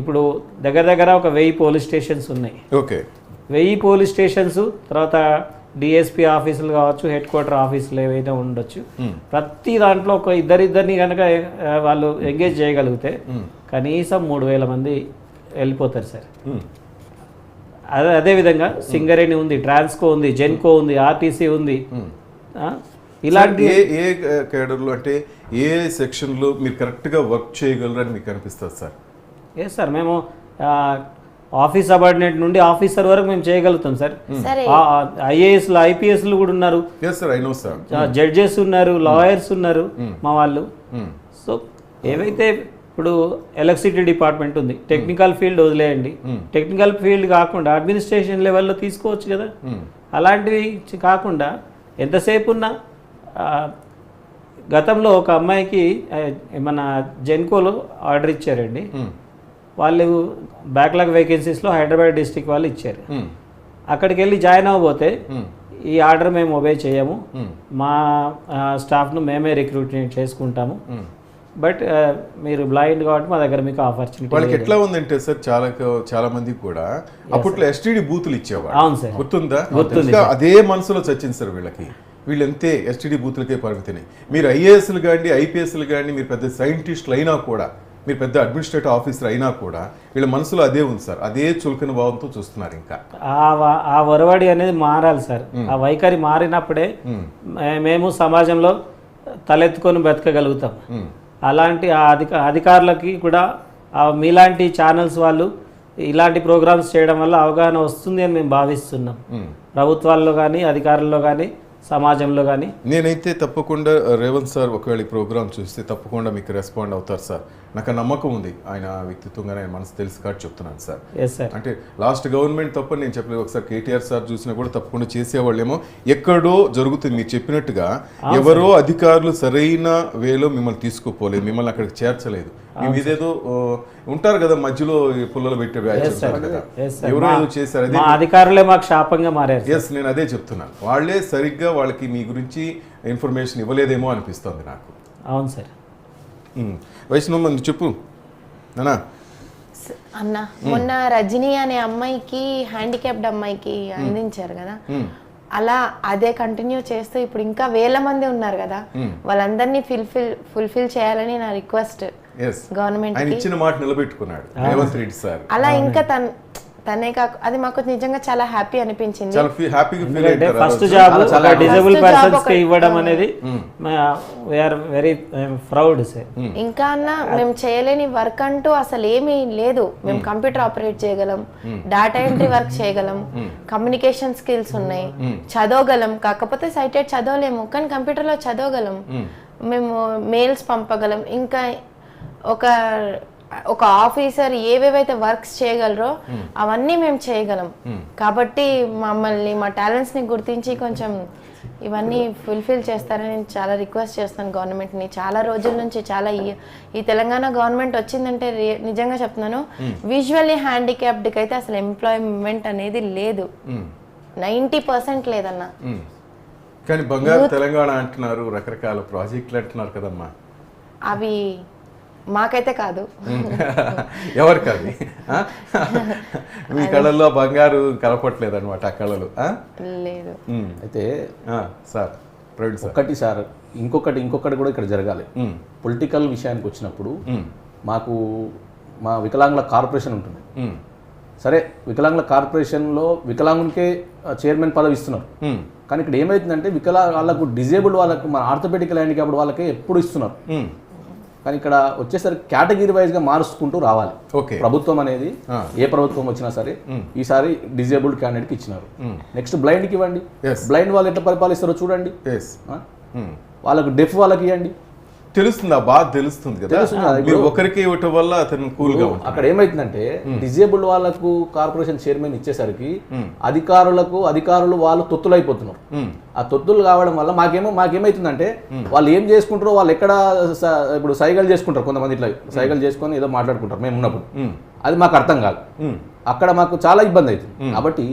ఇప్పుడు దగ్గర దగ్గర ఒక వెయ్యి పోలీస్ స్టేషన్స్ ఉన్నాయి. ఓకే. వెయ్యి పోలీస్ స్టేషన్స్ తర్వాత డిఎస్పీ ఆఫీసులు కావచ్చు హెడ్ క్వార్టర్ ఆఫీసులు ఏవైతే ఉండొచ్చు ప్రతి దాంట్లో ఒక ఇద్దరిద్దరిని కనుక వాళ్ళు ఎంగేజ్ చేయగలిగితే కనీసం మూడు వేల మంది వెళ్ళిపోతారు సార్. అదే అదేవిధంగా సింగరేణి ఉంది ట్రాన్స్కో ఉంది జెన్కో ఉంది ఆర్టీసీ ఉంది. ఇలాంటి ఏ ఏ కేడర్లు అంటే ఏ సెక్షన్లో మీరు కరెక్ట్గా వర్క్ చేయగలరు అని మీకు అనిపిస్తుంది సార్? ఎస్ సార్ మేము ఆఫీస్ సబార్డినేట్ నుండి ఆఫీసర్ వరకు మేము చేయగలుగుతాం సార్. సరే ఐఏఎస్లు ఐపీఎస్లు కూడా ఉన్నారు. జడ్జెస్ ఉన్నారు లాయర్స్ ఉన్నారు మా వాళ్ళు. సో ఏవైతే ఇప్పుడు ఎలక్ట్రిసిటీ డిపార్ట్మెంట్ ఉంది టెక్నికల్ ఫీల్డ్ వదిలేయండి. టెక్నికల్ ఫీల్డ్ కాకుండా అడ్మినిస్ట్రేషన్ లెవెల్లో తీసుకోవచ్చు కదా. అలాంటివి కాకుండా ఎంతసేపు ఉన్నా గతంలో ఒక అమ్మాయికి మన జెన్కోలో ఆర్డర్ ఇచ్చారండి. వాళ్ళు బ్యాక్లాగ్ వేకెన్సీస్లో హైదరాబాద్ డిస్టిక్ వాళ్ళు ఇచ్చారు. అక్కడికి వెళ్ళి జాయిన్ అవ్వబోతే ఈ ఆర్డర్ మేము ఒబే చేయము. మా స్టాఫ్ను మేమే రిక్రూట్ చేసుకుంటాము. బట్ మీరు బ్లైండ్ కాబట్టి మా దగ్గర మీకు ఆపర్చునిటీ వాళ్ళకి ఎట్లా ఉందంటే సార్ చాలా చాలా మందికి కూడా అప్పట్లో ఎస్టీడీ బూతులు ఇచ్చేవాడు అవును సార్ గుర్తుందా? గుర్తుంది అదే మనసులో చచ్చింది సార్ వీళ్ళకి. వీళ్ళు అంతే ఎస్టీడీ బూతులకే పరిమితిని. మీరు ఐఏఎస్లు కానీ ఐపీఎస్లు కానీ మీరు పెద్ద సైంటిస్టులు అయినా కూడా మీరు పెద్ద అడ్మినిస్ట్రేటివ్ ఆఫీసర్ అయినా కూడా వీళ్ళ మనసులో అదే ఉంది సార్. అదే చులకన భావంతో చూస్తున్నారు ఇంకా. ఆ వ- ఆ ఒరవడి అనేది మారాలి సార్. ఆ వైఖరి మారినప్పుడే మేము. సమాజంలో తలెత్తుకొని బ్రతకగలుగుతాం. అలాంటి ఆ అధిక అధికారులకి కూడా మీలాంటి ఛానల్స్ వాళ్ళు ఇలాంటి ప్రోగ్రామ్స్ చేయడం వల్ల అవగాహన వస్తుంది అని మేము భావిస్తున్నాం. ప్రభుత్వాల్లో కానీ అధికారుల్లో కానీ సమాజంలో కానీ నేనైతే తప్పకుండా రేవంత్ సార్ ఒకవేళ ప్రోగ్రామ్ చూస్తే తప్పకుండా మీకు రెస్పాండ్ అవుతారు సార్. నాకు నమ్మకం ఉంది. ఆయన వ్యక్తిత్వంగా నేను మనసు తెలిసి కాబట్టి చెప్తున్నాను సార్. సార్ అంటే లాస్ట్ గవర్నమెంట్ తప్ప నేను చెప్పలేదు. ఒకసారి కేటీఆర్ సార్ చూసినా కూడా తప్పకుండా చేసేవాళ్ళేమో. ఎక్కడో జరుగుతుంది మీరు చెప్పినట్టుగా ఎవరో అధికారులు సరైన వేలో మిమ్మల్ని తీసుకుపోలేదు. మిమ్మల్ని అక్కడికి చేర్చలేదు. ఇదేదో ఉంటారు కదా మధ్యలో పుల్లలు పెట్టే బ్యాచ్ ఉంటారు కదా. Yes sir. ఎవరో ఏదో చేశారు. అదే మా అధికారులే మాకు శాపంగా మారారు. ఎస్ నేను అదే చెప్తున్నాను. వాళ్ళే సరిగ్గా వాళ్ళకి మీ గురించి ఇన్ఫర్మేషన్ ఇవ్వలేదేమో అనిపిస్తుంది నాకు. అవును సార్. వైష్ణవ్ చెప్పు. నానా. అన్న మొన్న రజనీ అనే అమ్మాయికి హ్యాండిక్యాప్డ్ అమ్మాయికి అందించారు కదా. అలా అదే కంటిన్యూ చేస్తూ ఇప్పుడు ఇంకా వేల మంది ఉన్నారు కదా. వాళ్ళందరినీ ఫుల్ఫిల్ ఫుల్ఫిల్ చేయాలని నా రిక్వెస్ట్ గవర్నమెంట్ ఆయన ఇచ్చిన మాట నిలబెట్టుకున్నాడు. రేవంత్ రెడ్డి సార్. అలా ఇంకా తన తనే కాక అది మాకు నిజంగా చాలా హ్యాపీ అనిపించింది. చాలా ఫీ- హ్యాపీగా ఫీల్ ఎందుకంటే అయ్యారు ఫస్ట్ జాబ్ ఒక డిజేబుల్ పర్సన్స్కి ఇవ్వడం అనేది వెరీ ప్రౌడ్ సార్ ఇంకా అన్న మేము చేయలేని వర్క్ అంటూ అసలు ఏమీ లేదు. మేము కంప్యూటర్ ఆపరేట్ చేయగలం. డేటా ఎంట్రీ వర్క్ చేయగలం. కమ్యూనికేషన్ స్కిల్స్ ఉన్నాయి. చదవగలం. కాకపోతే సైటెడ్ చదవలేము. కానీ కంప్యూటర్లో చదవగలం. మేము మెయిల్స్ పంపగలం. ఇంకా ఒక ఒక ఆఫీసర్ ఏవేవైతే వర్క్స్ చేయగలరో అవన్నీ మేము చేయగలం. కాబట్టి మమ్మల్ని మా టాలెంట్స్ని గుర్తించి కొంచెం ఇవన్నీ ఫుల్ఫిల్ చేస్తారని నేను చాలా రిక్వెస్ట్ చేస్తాను గవర్నమెంట్ని. చాలా రోజుల నుంచి చాలా ఈ తెలంగాణ గవర్నమెంట్ వచ్చిందంటే నిజంగా చెప్తున్నాను. విజువల్లీ హ్యాండిక్యాప్డ్కి అయితే అసలు ఎంప్లాయ్మెంట్ అనేది లేదు. నైంటీ పర్సెంట్ లేదన్న. కానీ బంగారు తెలంగాణ అంటున్నారు రకరకాల ప్రాజెక్టులు అంటున్నారు కదమ్మా. అవి మాకైతే కాదు ఆ? మీ కళల్లో బంగారు కలపట్లేదు అనమాట ఆ కళలు? లేదు. అయితే ఆ, సార్ ఒకటి సార్ ఇంకొకటి ఇంకొకటి కూడా ఇక్కడ జరగాలి. పొలిటికల్ విషయానికి వచ్చినప్పుడు. మాకు మా వికలాంగుల కార్పొరేషన్ ఉంటుంది. సరే వికలాంగుల కార్పొరేషన్లో వికలాంగునికే చైర్మన్ పదవి ఇస్తున్నారు. కానీ ఇక్కడ ఏమైతుందంటే వికలా వాళ్ళకు డిజేబుల్డ్ వాళ్ళకు మన ఆర్థోపెడికల్ హ్యాండిక్యాప్డ్ వాళ్ళకే ఎప్పుడు ఇస్తున్నారు. కానీ ఇక్కడ వచ్చేసరికి కేటగిరీ వైజ్గా మారుచుకుంటూ రావాలి. ఓకే. ప్రభుత్వం అనేది. ఏ ప్రభుత్వం వచ్చినా సరే ఈసారి డిజేబుల్డ్ క్యాండిడేట్కి ఇచ్చినారు. నెక్స్ట్ బ్లైండ్కి ఇవ్వండి. బ్లైండ్ వాళ్ళు ఎట్లా పరిపాలిస్తారో చూడండి? వాళ్ళకు డెఫ్ వాళ్ళకి ఇవ్వండి. తెలుస్తుంది ఆ బాధ తెలుస్తుంది కదా. మీరు ఒకరికి ఇవ్వటం వల్ల అతను కూల్గా అక్కడ ఏమైతుందంటే డిజేబుల్డ్ వాళ్ళకు కార్పొరేషన్ చైర్మన్ ఇచ్చేసరికి అధికారులకు అధికారులు వాళ్ళు తొత్తులైపోతున్నారు. ఉమ్. ఆ తొత్తులు కావడం వల్ల మాకేమో మాకేమైతుందంటే వాళ్ళు ఏం చేసుకుంటారో వాళ్ళు ఎక్కడ ఇప్పుడు సైగలు చేసుకుంటారు కొంతమంది ఇట్లా సైగలు చేసుకొని ఏదో మాట్లాడుకుంటారు మేము ఉన్నప్పుడు. అది మాకు అర్థం కాదు. అక్కడ మాకు చాలా ఇబ్బంది అవుతుంది. కాబట్టి